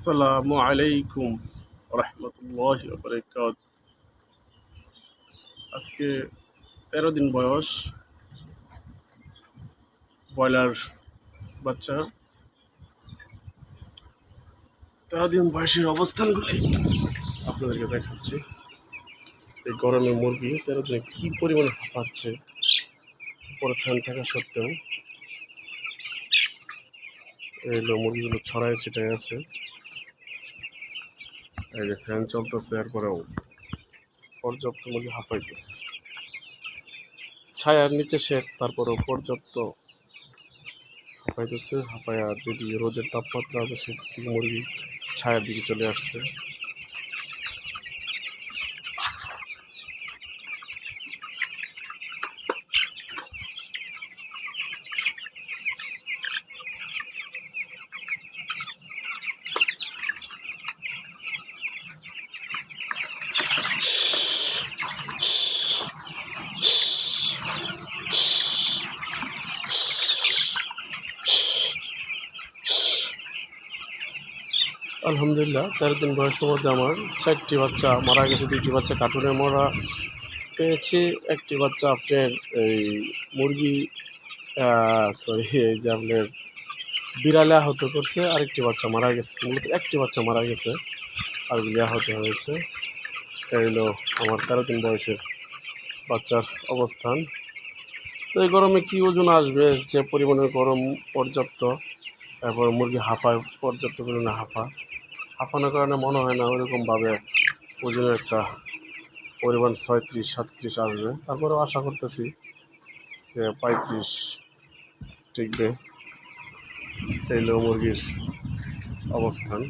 আসসালামু আলাইকুম রহমতুল্লাহ বরকাত আজকে তেরো দিন বয়স, ব্রয়লার বাচ্চা। তেরো দিন বয়সের অবস্থানগুলি আপনাদেরকে দেখাচ্ছি। এই গরমে মুরগি তেরো দিনে কী পরিমাণে হাঁপাচ্ছে, উপরে ফ্যান থাকা সত্ত্বেও। এই মুরগিগুলো ছড়ায় ছিটায় আছে। এই যে ফ্যান চলতেছে, এরপরেও পর্যাপ্ত মুরগি হাঁপাইতেছে ছায়ার নিচে শেট তারপরেও পর্যাপ্ত হাঁপাইতেছে হাফাইয়া যদি রোদের তাপমাত্রা আছে, সেদিক থেকে মুরগি ছায়ার দিকে চলে আসছে। আলহামদুলিল্লাহ, তেরো দিন বয়সের মধ্যে আমার চারটি বাচ্চা মারা গেছে, দুইটি বাচ্চা কার্টুনে মরা পেয়েছি, একটি বাচ্চা আপনার এই মুরগি সরি এই যে আপনার বিড়ালে আহত করছে, আরেকটি বাচ্চা মারা গেছে, মূলত একটি বাচ্চা মারা গেছে আর আরগুলি আহত হয়েছে। এই আমার তেরো দিন বয়সের বাচ্চার অবস্থান। তো এই গরমে কী ওজন আসবে? যে পরিমাণের গরম পর্যাপ্ত তারপর মুরগি হাঁফায় পর্যাপ্ত পরিমাণে হাঁফা। হাঁফানোর কারণে মনে হয় না ওইরকমভাবে ওজনের একটা পরিমাণ ছয়ত্রিশ, সাতত্রিশ আসবে। তারপরেও আশা করতেছি যে পঁয়ত্রিশ টিকবে। এই লো মুরগির অবস্থান।